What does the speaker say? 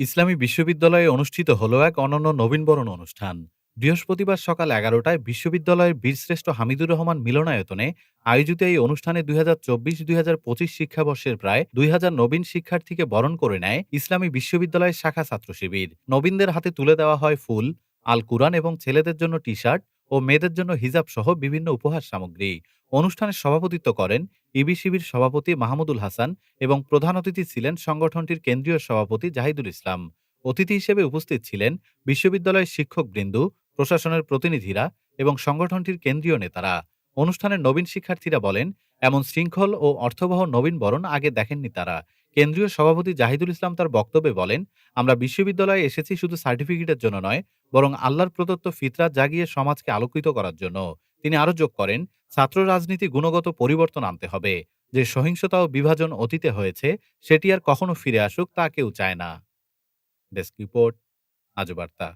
ইসলামী বিশ্ববিদ্যালয়ে অনুষ্ঠিত হল এক অনন্য নবীনবরণ অনুষ্ঠান। বৃহস্পতিবার সকাল এগারোটায় বিশ্ববিদ্যালয়ের বীরশ্রেষ্ঠ হামিদুর রহমান মিলনায়তনে আয়োজিত এই অনুষ্ঠানে দুই হাজার চব্বিশ দুই হাজার পঁচিশ শিক্ষাবর্ষের প্রায় দুই হাজার নবীন শিক্ষার্থীকে বরণ করে নেয় ইসলামী বিশ্ববিদ্যালয়ের শাখা ছাত্র শিবির নবীনদের হাতে তুলে দেওয়া হয় ফুল, আল কুরআন এবং ছেলেদের জন্য টি শার্ট ও মেয়েদের জন্য হিজাব সহ বিভিন্ন উপহার সামগ্রী। অনুষ্ঠানে সভাপতিত্ব করেন ইবিসিবির সভাপতি মাহমুদুল হাসান এবং প্রধান অতিথি ছিলেন সংগঠনটির কেন্দ্রীয় সভাপতি জাহিদুল ইসলাম। অতিথি হিসেবে উপস্থিত ছিলেন বিশ্ববিদ্যালয়ের শিক্ষকবৃন্দ, প্রশাসনের প্রতিনিধিরা এবং সংগঠনটির কেন্দ্রীয় নেতারা। অনুষ্ঠানের নবীন শিক্ষার্থীরা বলেন এমন শৃঙ্খল ও অর্থবহ নবীন বরণ আগে দেখেননি তারা। কেন্দ্রীয় সভাপতি জাহিদুল ইসলাম তার বক্তব্যে বলেন, আমরা বিশ্ববিদ্যালয়ে এসেছি শুধু সার্টিফিকেটের জন্য নয়, বরং আল্লাহর প্রদত্ত ফিতরা জাগিয়ে সমাজকে আলোকিত করার জন্য। তিনি আরও যোগ করেন, ছাত্র রাজনীতি গুণগত পরিবর্তন আনতে হবে। যে সহিংসতা ও বিভাজন অতীতে হয়েছে, সেটি আর কখনো ফিরে আসুক তা কেউ চায় না। ডেস্ক রিপোর্ট আজ বার্তা